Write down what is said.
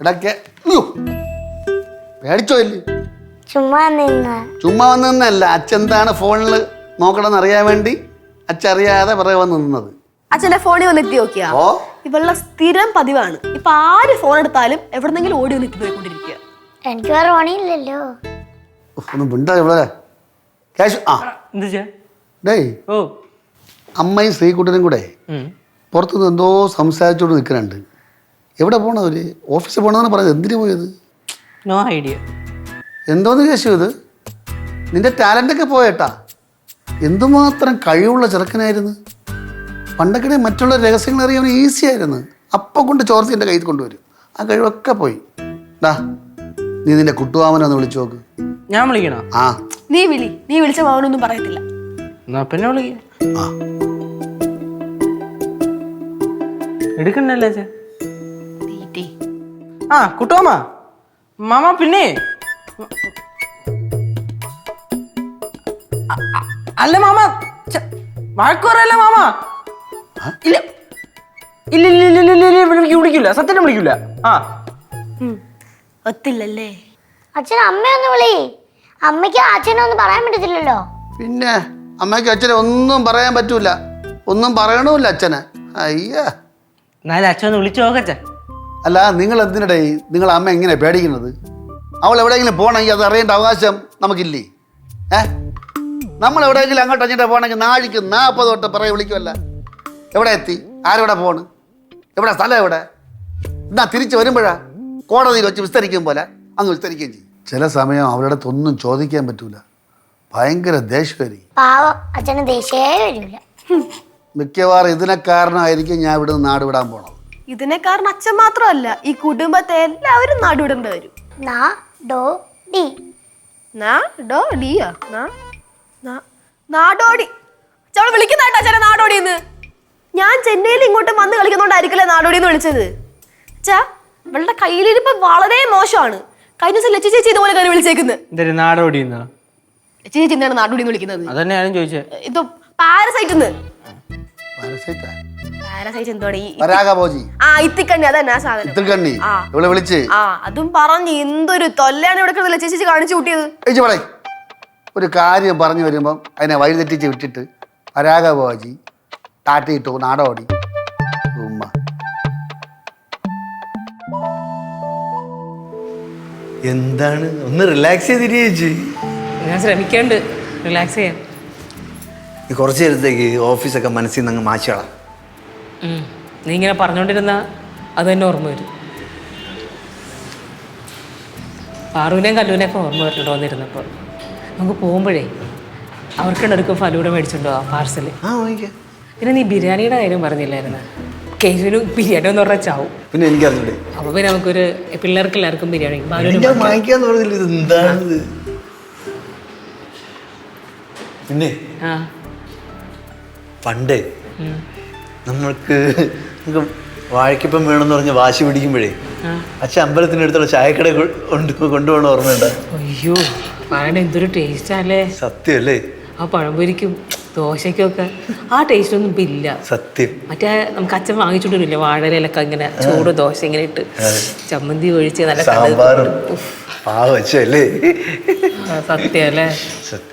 ഇടയ്ക്ക് അയ്യോ പേടിച്ചോ ഇല്ലേ? ചുമ്മാ നിന്ന് ചുമ്മാ വന്ന് നിന്നല്ല അച്ഛൻ എന്താണ് ഫോണിൽ നോക്കണമെന്ന് അറിയാൻ വേണ്ടി അച്ഛറിയാതെ പിറകെ വന്ന് നിന്നത്. അച്ഛന്റെ ഫോണിൽ വന്ന് എത്തി നോക്കിയാ? ഓ. ഇവളുടെ സ്ഥിരം പതിവാണ്. ഇപ്പൊ ആര് ഫോൺ എടുത്താലും എവിടെന്നെങ്കിലും ഓടി വന്ന് എത്തി പോയിക്കൊണ്ടിരിക്കുക എനിക്ക് വേറെ പണിയില്ലല്ലോ. ഉഫ്, ഒന്ന് മിണ്ടാ ഇവിടെ? കേശു ആ. എന്ത് ചേ ഡേയ് ഓ. അമ്മയും ശ്രീകുട്ടനും കൂടെ ഉം. പുറത്തുനിന്ന് എന്തോ സംസാരിച്ചോണ്ട് നിൽക്കുന്നുണ്ട്. എവിടെ പോണവര് ഓഫീസിൽ പോകണമെന്ന് പറഞ്ഞത്. എന്തിനു പോയത്? No idea. എന്തോന്ന് കേശു ഇത്? നിന്റെ ടാലന്റൊക്കെ പോയേട്ടാ. എന്തുമാത്രം കഴിവുള്ള ചെറുക്കനായിരുന്നു. പണ്ടൊക്കെ മറ്റുള്ള രഹസ്യങ്ങൾ അറിയാൻ ഈസി ആയിരുന്നു. അപ്പം കൊണ്ട് ചോർത്തി എന്റെ കയ്യിൽ കൊണ്ടുവരും. ആ കഴിവൊക്കെ പോയി. ഡാ നീ നിന്റെ കുട്ടുവാമനെ ഒന്ന് വിളിച്ചു നോക്ക്. ഞാൻ വിളിക്കണോ? ആ. നീ വിളി. നീ വിളിച്ച മകനൊന്നും പറയത്തില്ല. എന്നാ പിന്നെ വിളിക്കാം. ആ. എടുക്കണ്ടല്ലേ ചേ? ആ കുട്ടോമാ മാമ പിന്നെ? അല്ല മാമ. വഴക്കുറല്ല വഴക്ക് പറയല്ല മാമ? ഇല്ല. ഇല്ല ഇല്ല ഇല്ല ഇല്ല ഇല്ല വിളിക്കൂല. വിളിക്കില്ല സത്യം വിളിക്കില്ല ആ ഒത്തില്ലല്ലേ? അച്ഛൻ അമ്മയൊന്ന് വിളി. അമ്മയ്ക്ക് അച്ഛനൊന്നും പറയാൻ പറ്റത്തില്ലല്ലോ. പിന്നെ അമ്മയ്ക്ക് അച്ഛനെ ഒന്നും പറയാൻ പറ്റൂല. ഒന്നും പറയണമില്ല അച്ഛനെ. അയ്യ. എന്നാലും അച്ഛൻ ഒന്ന് വിളിച്ചു നോക്കച്ചേ അല്ല നിങ്ങൾ എന്തിനടേ? നിങ്ങൾ അമ്മ എങ്ങനെ പേടിക്കുന്നത്? അവൾ എവിടെയെങ്കിലും പോകണമെങ്കിൽ അത് അറിയേണ്ട അവകാശം നമുക്കില്ലേ? ഏ? നമ്മൾ എവിടെയെങ്കിലും അങ്ങോട്ട് അങ്ങോട്ട് പോകണമെങ്കിൽ നാഴിക്ക് നാൽപ്പത് തൊട്ട് പറയെ വിളിക്കുമല്ല എവിടെ എത്തി? ആരെവിടെ പോണ്? എവിടെ സ്ഥലം എവിടെ? എന്നാ തിരിച്ച് വരുമ്പോഴാ കോടതിയിൽ വെച്ച് വിസ്തരിക്കും പോലെ അങ്ങ് വിസ്തരിക്കുകയും ചെയ്യും. ചില സമയം അവരുടെ ഒന്നും ചോദിക്കാൻ പറ്റൂല. ഭയങ്കര ദേഷ്യമായിരിക്കും പാവം അച്ഛന് ദേഷ്യേ വരില്ല. മിക്കവാറും ഇതിനെ കാരണമായിരിക്കും ഞാൻ ഇവിടുന്ന് നാട് വിടാൻ പോണത്. ഇതിനെ കാരണം അച്ഛൻ മാത്രമല്ല ഈ കുടുംബത്തെ എല്ലാവരും നാടുവിടേണ്ടി വരും. നാ ഡോ ഡി. നാ ഡോ ഡിയാ? നാ നാ- നാടോടി ചവൾ വിളിക്കുന്നാട്ടോ അച്ഛനെ നാടോടിന്ന് ഞാൻ ചെന്നൈയിൽ ഇങ്ങോട്ട് വന്ന് കളിക്കുന്നോണ്ടായിരിക്കില്ല നാടോടി എന്ന് വിളിച്ചത്? അച്ഛാ ഇവളുടെ കയ്യിലിരിപ്പ് വളരെ മോശമാണ്. കഴിഞ്ഞ ദിവസം ലച്ചു ചേച്ചി ഇതുപോലെ കയറി വിളിച്ചേക്കുന്നത് എന്തൊരു നാടോടിയെന്നാ ലച്ചു ചേച്ചി എന്താണ് നാടോടി എന്ന് വിളിക്കുന്നത്? ഇത് പാരസൈറ്റ് പാരസൈറ്റാ? ഇവളെ വിളിച്ച്. അതും പറഞ്ഞ് എന്തൊരു തൊല്ലാണ് ഇവിടെ ചേച്ചി കാണിച്ചു കൂട്ടിയത്. പറയ്. ഒരു കാര്യം പറഞ്ഞു വരുമ്പം അതിനെ വഴിതെറ്റിച്ച് വിട്ടിട്ട് പരാഗഭോജി താട്ടിയിട്ടു നാടോടി. ഉമ്മ. എന്താണ്? ഒന്ന് റിലാക്സ് ചെയ്തിരി ചേച്ചി. ഞാൻ ശ്രമിക്കാണ്ട്. റിലാക്സ് ചെയ്യാൻ നീ കുറച്ച് നേരത്തേക്ക് ഓഫീസൊക്കെ മനസ്സിൽ നിന്ന് അങ്ങ് മാറ്റിയോളാം. ഉം. നീ ഇങ്ങനെ പറഞ്ഞുകൊണ്ടിരുന്ന അത് തന്നെ ഓർമ്മ വരും. പാറുവിനെയും കല്ലുവിനെയൊക്കെ ഓർമ്മ വരുന്നുണ്ടോ വന്നിരുന്നപ്പോൾ നമുക്ക് പോകുമ്പോഴേ അവർക്കുണ്ടെടുക്കും ഫലൂടെ മേടിച്ചിട്ടുണ്ടോ ആ പാർസൽ? പിന്നെ നീ ബിരിയാണിയുടെ കാര്യം പറഞ്ഞില്ലായിരുന്നു? കേശുവിന് ബിരിയാണി എന്ന് പറഞ്ഞാൽ ചാവും. പിന്നെ എനിക്കറിഞ്ഞൂടെ. അപ്പൊ പിന്നെ നമുക്കൊരു പിള്ളേർക്ക് എല്ലാവർക്കും ബിരിയാണി വാങ്ങിക്കാന്ന് പറഞ്ഞില്ല ഇത് എന്താണിത്? പിന്നെ പണ്ട്. നമ്മൾക്ക് നമുക്ക് വാഴയ്ക്കപ്പം വേണമെന്ന് പറഞ്ഞ് വാശി പിടിക്കുമ്പോഴേ ആ. അച്ഛൻ അമ്പലത്തിനടുത്തുള്ള ചായക്കട കൊണ്ട് കൊണ്ടുപോകണ ഓർമ്മയുണ്ട്. അയ്യോ പറയണ എന്തൊരു ടേസ്റ്റാല്ലേ സത്യമല്ലേ ആ പഴംപൊരിക്കും ദോശയ്ക്കൊക്കെ ആ ടേസ്റ്റ് ഒന്നും ഇപ്പം ഇല്ല. സത്യം. മറ്റേ നമുക്ക് അച്ഛൻ വാങ്ങിച്ചോണ്ടിരില്ല വാഴയിലൊക്കെ ഇങ്ങനെ ചൂട് ദോശ ഇങ്ങനെ ഇട്ട് ചമ്മന്തി ഒഴിച്ച് നല്ല സാമ്പാറും അല്ലേ ഉഫ്, പാവ വെച്ചല്ലേ ആ, സത്യം അല്ലേ? സത്യം.